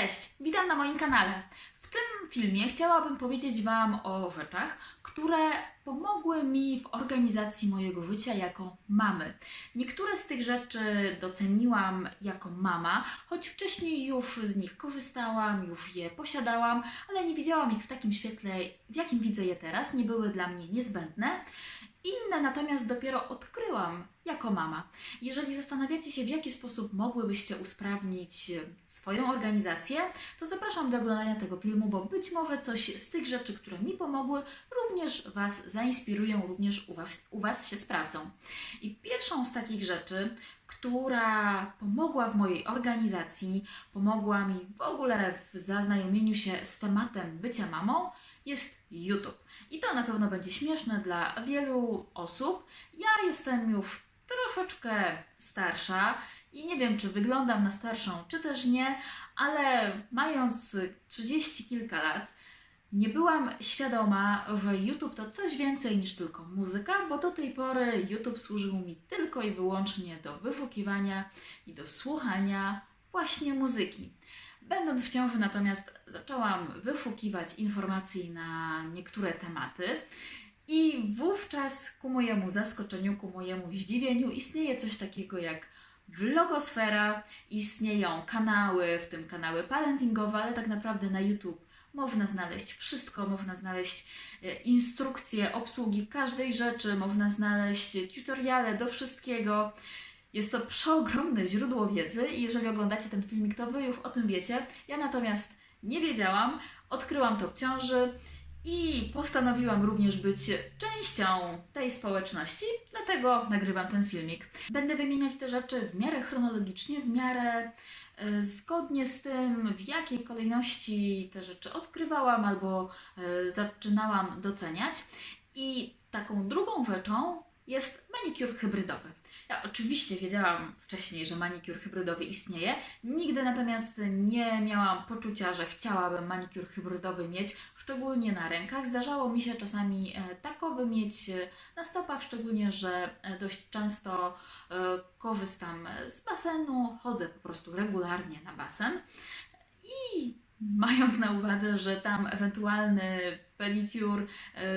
Cześć, witam na moim kanale. W tym filmie chciałabym powiedzieć Wam o rzeczach, które pomogły mi w organizacji mojego życia jako mamy. Niektóre z tych rzeczy doceniłam jako mama, choć wcześniej już z nich korzystałam, już je posiadałam, ale nie widziałam ich w takim świetle, w jakim widzę je teraz, nie były dla mnie niezbędne. Inne natomiast dopiero odkryłam jako mama. Jeżeli zastanawiacie się, w jaki sposób mogłybyście usprawnić swoją organizację, to zapraszam do oglądania tego filmu, bo być może coś z tych rzeczy, które mi pomogły, również Was zainspirują, również u Was, u was się sprawdzą. I pierwszą z takich rzeczy, która pomogła w mojej organizacji, pomogła mi w ogóle w zaznajomieniu się z tematem bycia mamą, jest YouTube. I to na pewno będzie śmieszne dla wielu osób. Ja jestem już troszeczkę starsza i nie wiem, czy wyglądam na starszą, czy też nie, ale mając 30 kilka lat, nie byłam świadoma, że YouTube to coś więcej niż tylko muzyka, bo do tej pory YouTube służył mi tylko i wyłącznie do wyszukiwania i do słuchania właśnie muzyki. Będąc w ciąży natomiast zaczęłam wyszukiwać informacji na niektóre tematy i wówczas ku mojemu zaskoczeniu, ku mojemu zdziwieniu istnieje coś takiego jak vlogosfera, istnieją kanały, w tym kanały parentingowe, ale tak naprawdę na YouTube można znaleźć wszystko, można znaleźć e, instrukcje obsługi każdej rzeczy, można znaleźć tutoriale do wszystkiego. Jest to przeogromne źródło wiedzy i jeżeli oglądacie ten filmik, to Wy już o tym wiecie. Ja natomiast nie wiedziałam, odkryłam to w ciąży i postanowiłam również być częścią tej społeczności, dlatego nagrywam ten filmik. Będę wymieniać te rzeczy w miarę chronologicznie, w miarę e, zgodnie z tym, w jakiej kolejności te rzeczy odkrywałam albo e, zaczynałam doceniać. I taką drugą rzeczą jest manikur hybrydowy. Ja oczywiście wiedziałam wcześniej, że manikur hybrydowy istnieje, nigdy natomiast nie miałam poczucia, że chciałabym manikur hybrydowy mieć, szczególnie na rękach. Zdarzało mi się czasami e, takowy mieć e, na stopach, szczególnie, że e, dość często korzystam z basenu, chodzę po prostu regularnie na basen i mając na uwadze, że tam ewentualny pedicure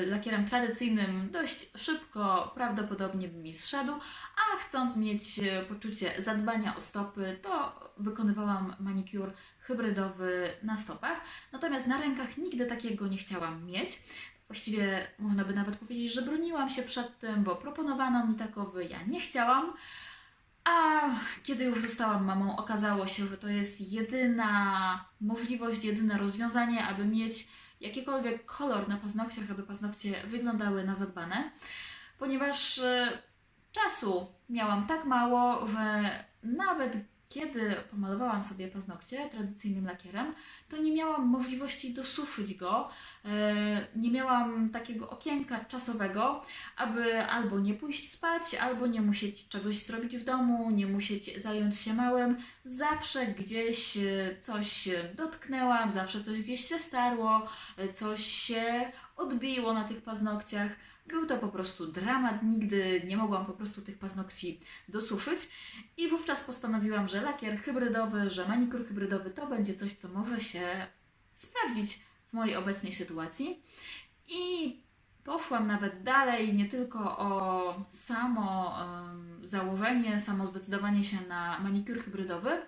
lakierem tradycyjnym dość szybko prawdopodobnie by mi zszedł, a chcąc mieć poczucie zadbania o stopy, to wykonywałam manicure hybrydowy na stopach. Natomiast na rękach nigdy takiego nie chciałam mieć. Właściwie można by nawet powiedzieć, że broniłam się przed tym, bo proponowano mi takowy, ja nie chciałam. A kiedy już zostałam mamą, okazało się, że to jest jedyna możliwość, jedyne rozwiązanie, aby mieć jakikolwiek kolor na paznokciach, aby paznokcie wyglądały na zadbane, ponieważ e, czasu miałam tak mało, że nawet kiedy pomalowałam sobie paznokcie tradycyjnym lakierem, to nie miałam możliwości dosuszyć go, e, nie miałam takiego okienka czasowego, aby albo nie pójść spać, albo nie musieć czegoś zrobić w domu, nie musieć zająć się małym. Zawsze gdzieś e, coś dotknęłam, zawsze coś gdzieś się starło, e, coś się odbiło na tych paznokciach. Był to po prostu dramat, nigdy nie mogłam po prostu tych paznokci dosuszyć i wówczas postanowiłam, że lakier hybrydowy, że manikur hybrydowy to będzie coś, co może się sprawdzić w mojej obecnej sytuacji. I poszłam nawet dalej, nie tylko o samo um, założenie, samo zdecydowanie się na manikur hybrydowy,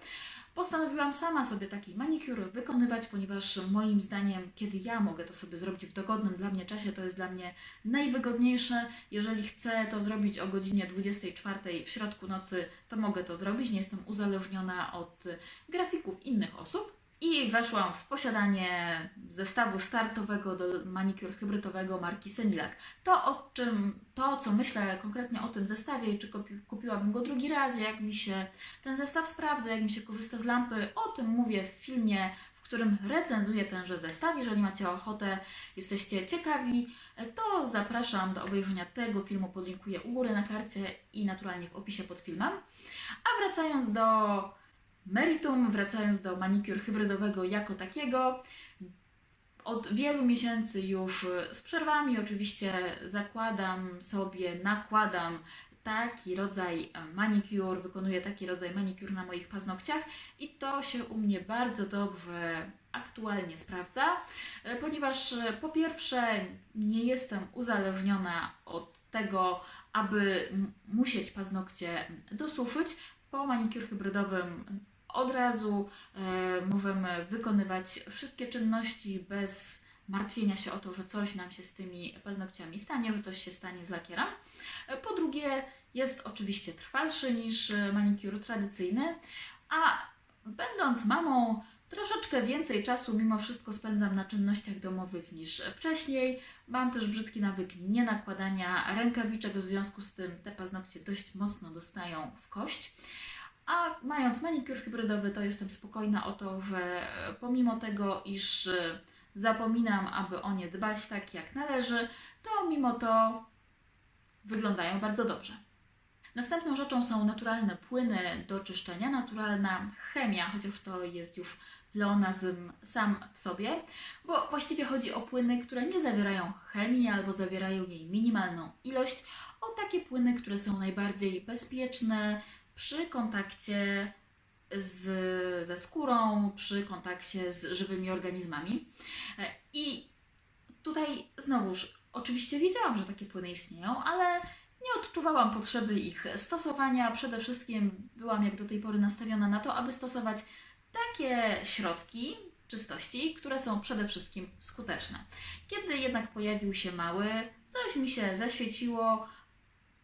postanowiłam sama sobie taki manicure wykonywać, ponieważ moim zdaniem, kiedy ja mogę to sobie zrobić w dogodnym dla mnie czasie, to jest dla mnie najwygodniejsze. Jeżeli chcę to zrobić o godzinie 24 w środku nocy, to mogę to zrobić. Nie jestem uzależniona od grafików innych osób i weszłam w posiadanie zestawu startowego do manikur hybrydowego marki Semilak. To, o czym, to, co myślę konkretnie o tym zestawie czy kupiłabym go drugi raz, jak mi się ten zestaw sprawdza, jak mi się korzysta z lampy, o tym mówię w filmie, w którym recenzuję tenże zestaw. Jeżeli macie ochotę, jesteście ciekawi, to zapraszam do obejrzenia tego filmu, podlinkuję u góry na karcie i naturalnie w opisie pod filmem. A wracając do meritum, wracając do manikur hybrydowego jako takiego, od wielu miesięcy już z przerwami oczywiście zakładam sobie, nakładam taki rodzaj manicure, wykonuję taki rodzaj manicure na moich paznokciach i to się u mnie bardzo dobrze aktualnie sprawdza, ponieważ po pierwsze nie jestem uzależniona od tego, aby musieć paznokcie dosuszyć. Po manicure hybrydowym od razu e, możemy wykonywać wszystkie czynności bez martwienia się o to, że coś nam się z tymi paznokciami stanie, że coś się stanie z lakierem. E, Po drugie, jest oczywiście trwalszy niż e, manicure tradycyjny, a będąc mamą, troszeczkę więcej czasu mimo wszystko spędzam na czynnościach domowych niż wcześniej. Mam też brzydki nawyk nie nakładania rękawiczek, w związku z tym te paznokcie dość mocno dostają w kość. A mając manicure hybrydowy, to jestem spokojna o to, że pomimo tego, iż e, zapominam, aby o nie dbać tak jak należy, to mimo to wyglądają bardzo dobrze. Następną rzeczą są naturalne płyny do czyszczenia, naturalna chemia, chociaż to jest już pleonazm sam w sobie, bo właściwie chodzi o płyny, które nie zawierają chemii albo zawierają jej minimalną ilość, o takie płyny, które są najbardziej bezpieczne przy kontakcie z, ze skórą, przy kontakcie z żywymi organizmami. E, I tutaj znowuż, oczywiście wiedziałam, że takie płyny istnieją, ale nie odczuwałam potrzeby ich stosowania. Przede wszystkim byłam jak do tej pory nastawiona na to, aby stosować takie środki czystości, które są przede wszystkim skuteczne. Kiedy jednak pojawił się mały, coś mi się zaświeciło,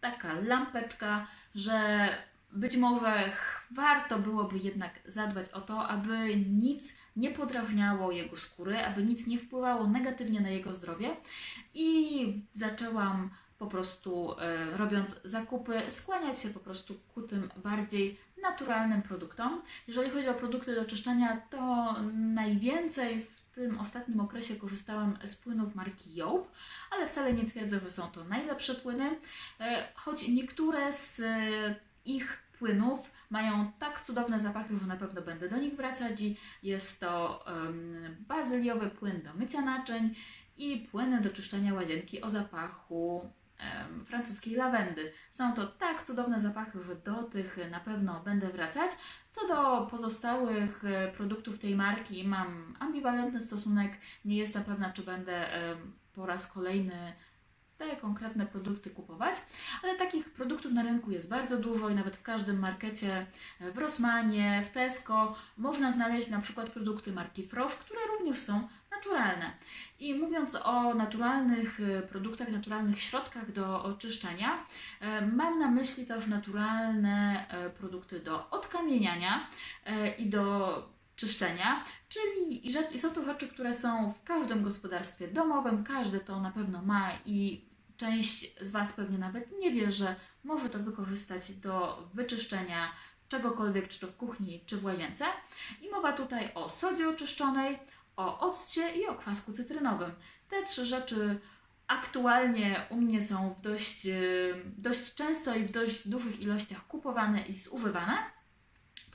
taka lampeczka, że być może warto byłoby jednak zadbać o to, aby nic nie podrażniało jego skóry, aby nic nie wpływało negatywnie na jego zdrowie. I zaczęłam po prostu e, robiąc zakupy, skłaniać się po prostu ku tym bardziej naturalnym produktom. Jeżeli chodzi o produkty do czyszczenia, to najwięcej w tym ostatnim okresie korzystałam z płynów marki Job, ale wcale nie twierdzę, że są to najlepsze płyny, e, choć niektóre z e, ich płynów mają tak cudowne zapachy, że na pewno będę do nich wracać jest to em, bazyliowy płyn do mycia naczyń i płyny do czyszczenia łazienki o zapachu em, francuskiej lawendy. Są to tak cudowne zapachy, że do tych na pewno będę wracać. Co do pozostałych e, produktów tej marki, mam ambiwalentny stosunek. Nie jestem pewna, czy będę em, po raz kolejny te konkretne produkty kupować, ale takich produktów na rynku jest bardzo dużo i nawet w każdym markecie, e, w Rossmanie, w Tesco można znaleźć na przykład produkty marki Frosch, które również są naturalne. I mówiąc o naturalnych e, produktach, naturalnych środkach do oczyszczania, e, mam na myśli też naturalne produkty do odkamieniania i do czyszczenia, czyli i są to rzeczy, które są w każdym gospodarstwie domowym, każdy to na pewno ma i część z Was pewnie nawet nie wie, że może to wykorzystać do wyczyszczenia czegokolwiek, czy to w kuchni, czy w łazience. I mowa tutaj o sodzie oczyszczonej, o occie i o kwasku cytrynowym. Te trzy rzeczy aktualnie u mnie są w dość, dość często i w dość dużych ilościach kupowane i zużywane,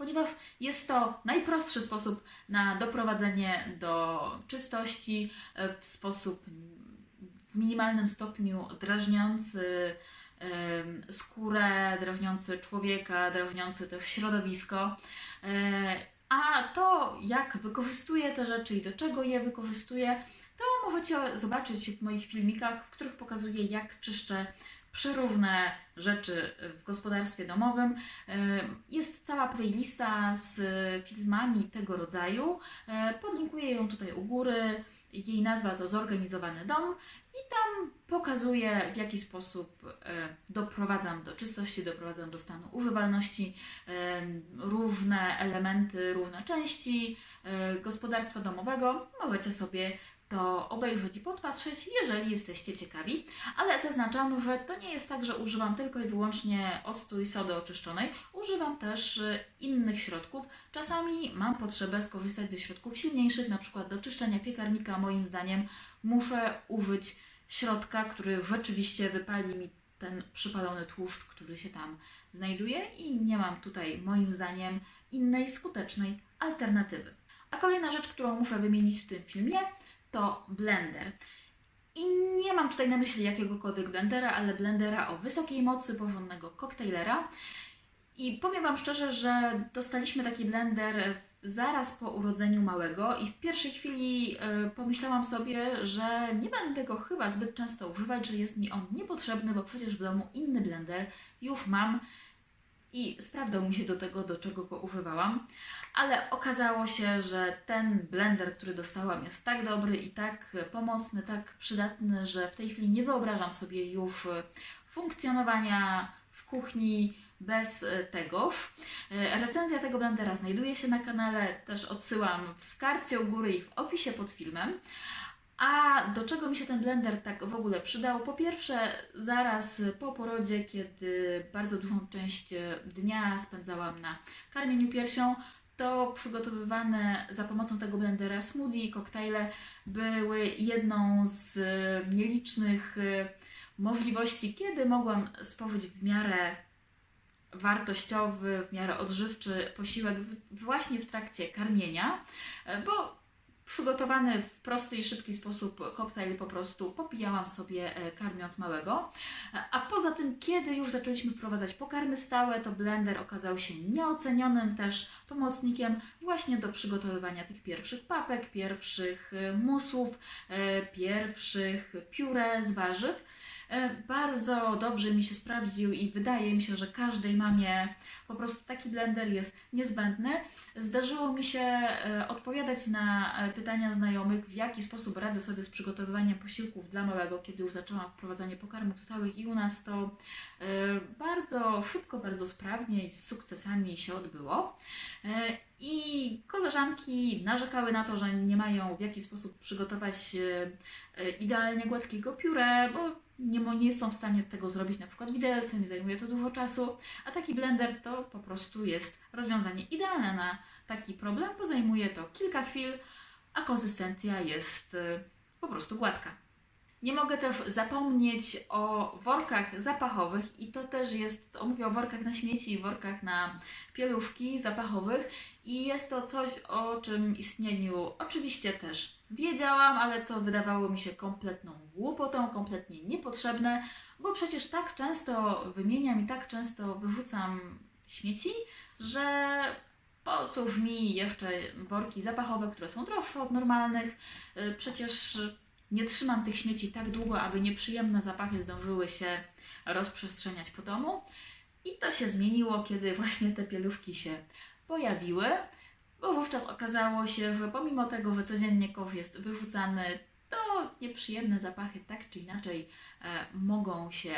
ponieważ jest to najprostszy sposób na doprowadzenie do czystości e, w sposób w minimalnym stopniu drażniący skórę, drażniący człowieka, drażniący też środowisko. E, A to, jak wykorzystuję te rzeczy i do czego je wykorzystuję, to możecie zobaczyć w moich filmikach, w których pokazuję, jak czyszczę przeróżne rzeczy w gospodarstwie domowym. E, Jest cała playlista z filmami tego rodzaju. E, Podlinkuję ją tutaj u góry. Jej nazwa to Zorganizowany Dom i tam pokazuję, w jaki sposób e, doprowadzam do czystości, doprowadzam do stanu używalności różne elementy, różne części gospodarstwa domowego. Możecie sobie to obejrzeć i podpatrzeć, jeżeli jesteście ciekawi. Ale zaznaczam, że to nie jest tak, że używam tylko i wyłącznie octu i sody oczyszczonej. Używam też e, innych środków. Czasami mam potrzebę skorzystać ze środków silniejszych, na przykład do czyszczenia piekarnika. Moim zdaniem muszę użyć środka, który rzeczywiście wypali mi ten przypalony tłuszcz, który się tam znajduje i nie mam tutaj moim zdaniem innej skutecznej alternatywy. A kolejna rzecz, którą muszę wymienić w tym filmie, to blender. I nie mam tutaj na myśli jakiegokolwiek blendera, ale blendera o wysokiej mocy, porządnego koktajlera. I powiem Wam szczerze, że dostaliśmy taki blender zaraz po urodzeniu małego i w pierwszej chwili y, pomyślałam sobie, że nie będę go chyba zbyt często używać, że jest mi on niepotrzebny, bo przecież w domu inny blender już mam i sprawdzał mi się do tego, do czego go używałam. Ale okazało się, że ten blender, który dostałam, jest tak dobry i tak pomocny, tak przydatny, że w tej chwili nie wyobrażam sobie już funkcjonowania w kuchni bez tegoż. Recenzja tego blendera znajduje się na kanale, też odsyłam w karcie u góry i w opisie pod filmem. A do czego mi się ten blender tak w ogóle przydał? Po pierwsze, zaraz po porodzie, kiedy bardzo dużą część dnia spędzałam na karmieniu piersią, to przygotowywane za pomocą tego blendera smoothie i koktajle były jedną z nielicznych e, możliwości, kiedy mogłam spożyć w miarę wartościowy, w miarę odżywczy posiłek właśnie w trakcie karmienia, e, bo przygotowany w prosty i szybki sposób koktajl po prostu popijałam sobie e, karmiąc małego. A poza tym, kiedy już zaczęliśmy wprowadzać pokarmy stałe, to blender okazał się nieocenionym też pomocnikiem właśnie do przygotowywania tych pierwszych papek, pierwszych e, musów, e, pierwszych pióre z warzyw. Bardzo dobrze mi się sprawdził i wydaje mi się, że każdej mamie po prostu taki blender jest niezbędny. Zdarzyło mi się e, odpowiadać na e, pytania znajomych, w jaki sposób radzę sobie z przygotowywaniem posiłków dla małego, kiedy już zaczęłam wprowadzanie pokarmów stałych i u nas to e, bardzo szybko, bardzo sprawnie i z sukcesami się odbyło. I koleżanki narzekały na to, że nie mają w jaki sposób przygotować idealnie gładkiego pióre, bo nie, nie są w stanie tego zrobić na przykład widelcem, nie zajmuje to dużo czasu, a taki blender to po prostu jest rozwiązanie idealne na taki problem, bo zajmuje to kilka chwil, a konsystencja jest y, po prostu gładka. Nie mogę też zapomnieć o workach zapachowych i to też jest, mówię o workach na śmieci i workach na pieluszki zapachowych. I jest to coś, o czym istnieniu oczywiście też wiedziałam, ale co wydawało mi się kompletną głupotą, kompletnie niepotrzebne, bo przecież tak często wymieniam i tak często wyrzucam śmieci, że po cóż mi jeszcze worki zapachowe, które są droższe od normalnych, y, przecież nie trzymam tych śmieci tak długo, aby nieprzyjemne zapachy zdążyły się rozprzestrzeniać po domu. I to się zmieniło, kiedy właśnie te pieluszki się pojawiły, bo wówczas okazało się, że pomimo tego, że codziennie kosz jest wyrzucany, to nieprzyjemne zapachy tak czy inaczej e, mogą się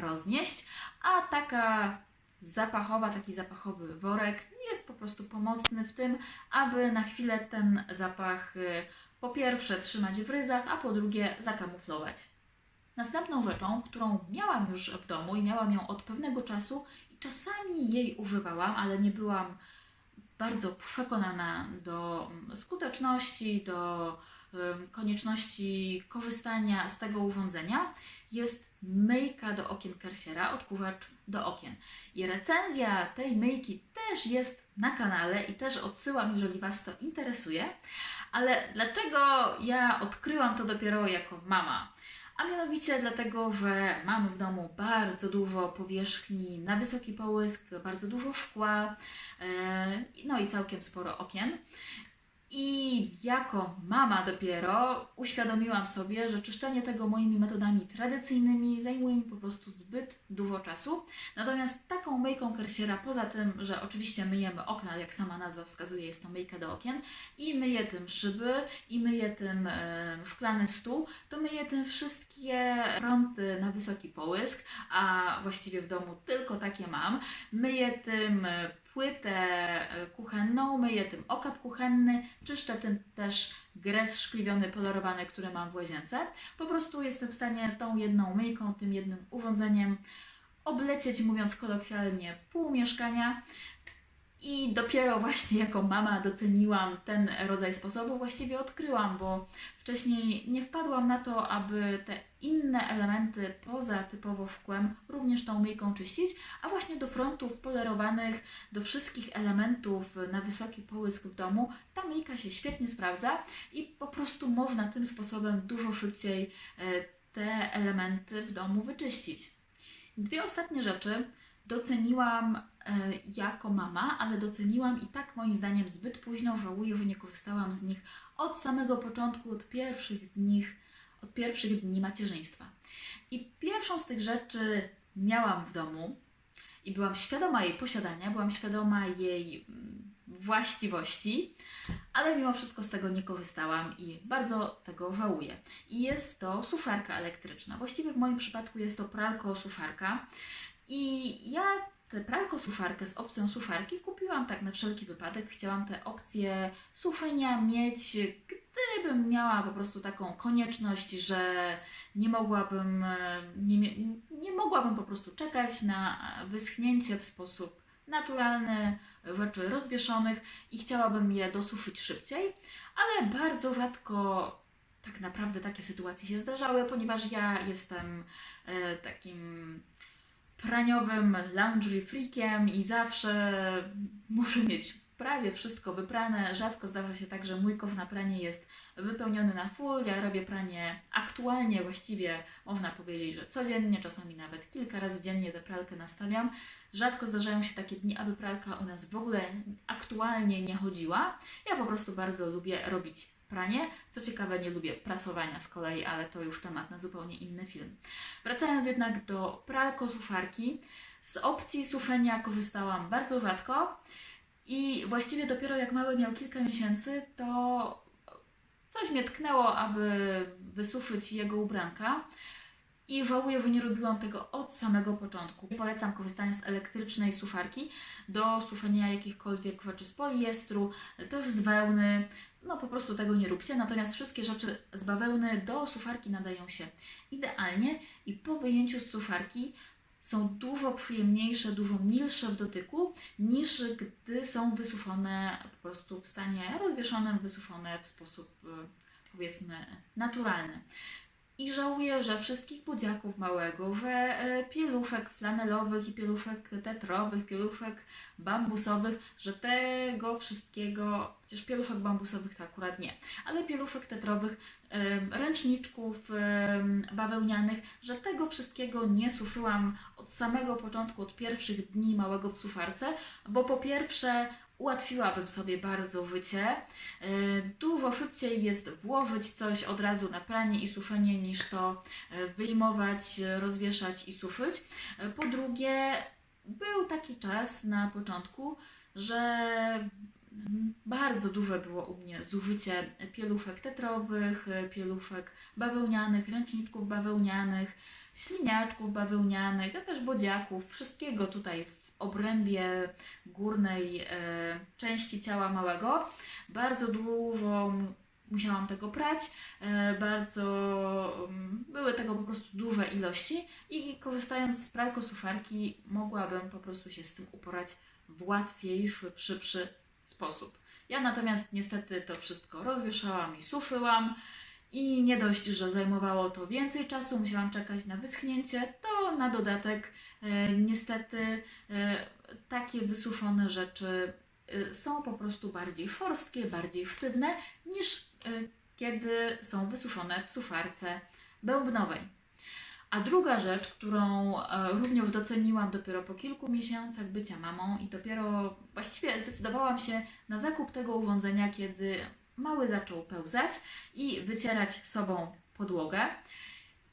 roznieść, a taka zapachowa, taki zapachowy worek jest po prostu pomocny w tym, aby na chwilę ten zapach e, po pierwsze trzymać w ryzach, a po drugie zakamuflować. Następną rzeczą, którą miałam już w domu i miałam ją od pewnego czasu i czasami jej używałam, ale nie byłam bardzo przekonana do mm, skuteczności, do konieczności korzystania z tego urządzenia, jest myjka do okien Kersiera, odkurzacz do okien. I recenzja tej myjki też jest na kanale i też odsyłam, jeżeli Was to interesuje. Ale dlaczego ja odkryłam to dopiero jako mama? A mianowicie dlatego, że mamy w domu bardzo dużo powierzchni na wysoki połysk, bardzo dużo szkła, e, no i całkiem sporo okien. I jako mama dopiero uświadomiłam sobie, że czyszczenie tego moimi metodami tradycyjnymi zajmuje mi po prostu zbyt dużo czasu. Natomiast taką myjką kersiera, poza tym, że oczywiście myjemy okna, jak sama nazwa wskazuje, jest to myjka do okien, i myję tym szyby, i myję tym e, szklany stół, to myję tym wszystkie fronty na wysoki połysk, a właściwie w domu tylko takie mam. Myję tym płytę e, kuchenną, myję tym okap kuchenny, czyszczę tym też gres szkliwiony, polarowany, który mam w łazience. Po prostu jestem w stanie tą jedną myjką, tym jednym urządzeniem oblecieć, mówiąc kolokwialnie, pół mieszkania. I dopiero właśnie jako mama doceniłam ten rodzaj sposobu, właściwie odkryłam, bo wcześniej nie wpadłam na to, aby te inne elementy poza typowo szkłem również tą myjką czyścić, a właśnie do frontów polerowanych, do wszystkich elementów na wysoki połysk w domu, ta myjka się świetnie sprawdza i po prostu można tym sposobem dużo szybciej e, te elementy w domu wyczyścić. Dwie ostatnie rzeczy doceniłam e, jako mama, ale doceniłam i tak moim zdaniem zbyt późno. Żałuję, że nie korzystałam z nich od samego początku, od pierwszych dni, od pierwszych dni macierzyństwa. I pierwszą z tych rzeczy miałam w domu i byłam świadoma jej posiadania, byłam świadoma jej mm, właściwości, ale mimo wszystko z tego nie korzystałam i bardzo tego żałuję. I jest to suszarka elektryczna. Właściwie w moim przypadku jest to pralko-suszarka. I ja tę pralko-suszarkę z opcją suszarki kupiłam tak na wszelki wypadek. Chciałam tę opcję suszenia mieć, gdybym miała po prostu taką konieczność, że nie mogłabym, nie, nie mogłabym po prostu czekać na wyschnięcie w sposób naturalny rzeczy rozwieszonych i chciałabym je dosuszyć szybciej, ale bardzo rzadko tak naprawdę takie sytuacje się zdarzały, ponieważ ja jestem e, takim praniowym laundry freakiem i zawsze muszę mieć prawie wszystko wyprane. Rzadko zdarza się tak, że mój kosz na pranie jest wypełniony na full. Ja robię pranie aktualnie, właściwie można powiedzieć, że codziennie, czasami nawet kilka razy dziennie tę pralkę nastawiam. Rzadko zdarzają się takie dni, aby pralka u nas w ogóle aktualnie nie chodziła. Ja po prostu bardzo lubię robić pranie. Co ciekawe, nie lubię prasowania z kolei, ale to już temat na zupełnie inny film. Wracając jednak do pralko-suszarki, z opcji suszenia korzystałam bardzo rzadko i właściwie dopiero jak mały miał kilka miesięcy, to coś mnie tknęło, aby wysuszyć jego ubranka. I żałuję, że nie robiłam tego od samego początku. Polecam korzystanie z elektrycznej suszarki do suszenia jakichkolwiek rzeczy z poliestru, ale też z wełny. No po prostu tego nie róbcie. Natomiast wszystkie rzeczy z bawełny do suszarki nadają się idealnie i po wyjęciu z suszarki są dużo przyjemniejsze, dużo milsze w dotyku niż gdy są wysuszone po prostu w stanie rozwieszonym, wysuszone w sposób e, powiedzmy naturalny. I żałuję, że wszystkich budziaków małego, że e, pieluszek flanelowych i pieluszek tetrowych, pieluszek bambusowych, że tego wszystkiego, chociaż pieluszek bambusowych to akurat nie, ale pieluszek tetrowych, em, ręczniczków em, bawełnianych, że tego wszystkiego nie suszyłam od samego początku, od pierwszych dni małego w suszarce, bo po pierwsze ułatwiłabym sobie bardzo życie. E, Dużo szybciej jest włożyć coś od razu na pranie i suszenie niż to e, wyjmować, rozwieszać i suszyć. E, Po drugie, był taki czas na początku, że bardzo duże było u mnie zużycie pieluszek tetrowych, pieluszek bawełnianych, ręczniczków bawełnianych, śliniaczków bawełnianych, a też bodziaków, wszystkiego tutaj w obrębie górnej e, części ciała małego. Bardzo dużo musiałam tego prać, e, bardzo były tego po prostu duże ilości i korzystając z pralko-suszarki mogłabym po prostu się z tym uporać w łatwiejszy, szybszy sposób. Ja natomiast niestety to wszystko rozwieszałam i suszyłam. I nie dość, że zajmowało to więcej czasu, musiałam czekać na wyschnięcie, to na dodatek niestety e, takie wysuszone rzeczy e, są po prostu bardziej szorstkie, bardziej sztywne niż e, kiedy są wysuszone w suszarce bębnowej. A druga rzecz, którą e, również doceniłam dopiero po kilku miesiącach bycia mamą i dopiero właściwie zdecydowałam się na zakup tego urządzenia, kiedy mały zaczął pełzać i wycierać sobą podłogę.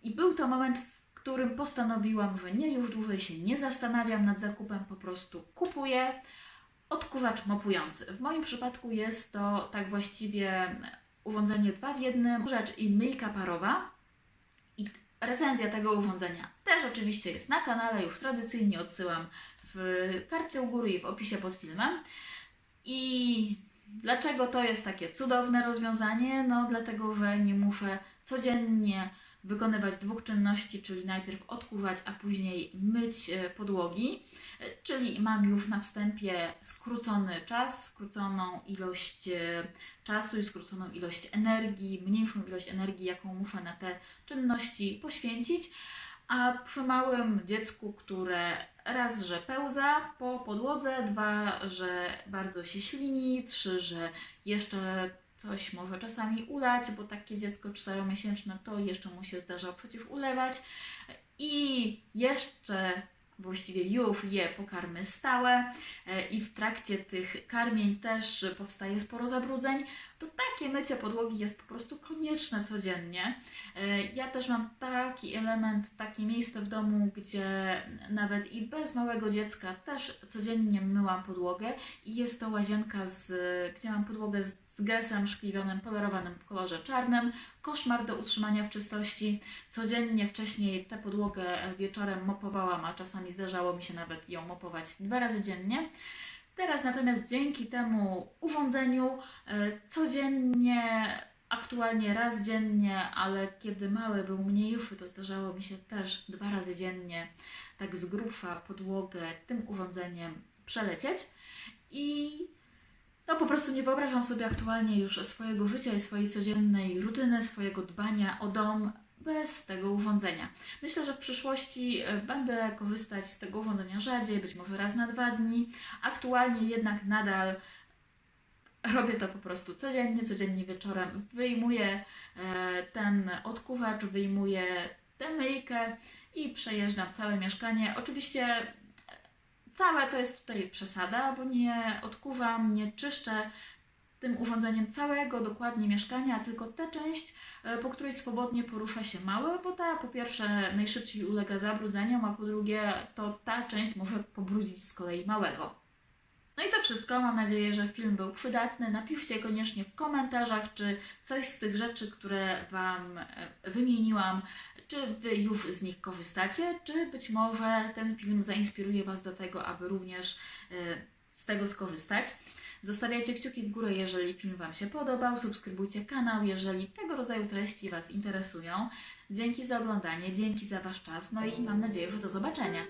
I był to moment, którym postanowiłam, że nie już dłużej się nie zastanawiam nad zakupem, po prostu kupuję odkurzacz mopujący. W moim przypadku jest to tak właściwie urządzenie dwa w jednym, rzecz i myjka parowa. I recenzja tego urządzenia też oczywiście jest na kanale, już tradycyjnie odsyłam w karcie u góry i w opisie pod filmem. I dlaczego to jest takie cudowne rozwiązanie? No dlatego, że nie muszę codziennie wykonywać dwóch czynności, czyli najpierw odkurzać, a później myć e, podłogi. E, Czyli mam już na wstępie skrócony czas, skróconą ilość e, czasu i skróconą ilość energii, mniejszą ilość energii, jaką muszę na te czynności poświęcić. A przy małym dziecku, które raz, że pełza po podłodze, dwa, że bardzo się ślini, trzy, że jeszcze coś może czasami ulać, bo takie dziecko czteromiesięczne to jeszcze mu się zdarza przecież ulewać. I jeszcze właściwie już je pokarmy stałe e, i w trakcie tych karmień też powstaje sporo zabrudzeń, to takie mycie podłogi jest po prostu konieczne codziennie. E, Ja też mam taki element, takie miejsce w domu, gdzie nawet i bez małego dziecka też codziennie myłam podłogę i jest to łazienka, z, gdzie mam podłogę z, z gresem szkliwionym, polerowanym w kolorze czarnym. Koszmar do utrzymania w czystości. Codziennie wcześniej tę podłogę wieczorem mopowałam, a czasami zdarzało mi się nawet ją mopować dwa razy dziennie. Teraz natomiast dzięki temu urządzeniu e, codziennie, aktualnie raz dziennie, ale kiedy mały był mniejszy, to zdarzało mi się też dwa razy dziennie tak z grubsza podłogę tym urządzeniem przelecieć. I no po prostu nie wyobrażam sobie aktualnie już swojego życia i swojej codziennej rutyny, swojego dbania o dom bez tego urządzenia. Myślę, że w przyszłości e, będę korzystać z tego urządzenia rzadziej, być może raz na dwa dni. Aktualnie jednak nadal robię to po prostu codziennie, codziennie wieczorem. Wyjmuję e, ten odkurzacz, wyjmuję tę myjkę i przejeżdżam całe mieszkanie. Oczywiście całe to jest tutaj przesada, bo nie odkurzam, nie czyszczę tym urządzeniem całego dokładnie mieszkania, tylko tę część, e, po której swobodnie porusza się mały, bo ta po pierwsze najszybciej ulega zabrudzeniom, a po drugie to ta część może pobrudzić z kolei małego. No i to wszystko. Mam nadzieję, że film był przydatny. Napiszcie koniecznie w komentarzach, czy coś z tych rzeczy, które Wam e, wymieniłam, czy Wy już z nich korzystacie, czy być może ten film zainspiruje Was do tego, aby również e, z tego skorzystać. Zostawiajcie kciuki w górę, jeżeli film Wam się podobał. Subskrybujcie kanał, jeżeli tego rodzaju treści Was interesują. Dzięki za oglądanie, dzięki za Wasz czas, no i mam nadzieję, że do zobaczenia.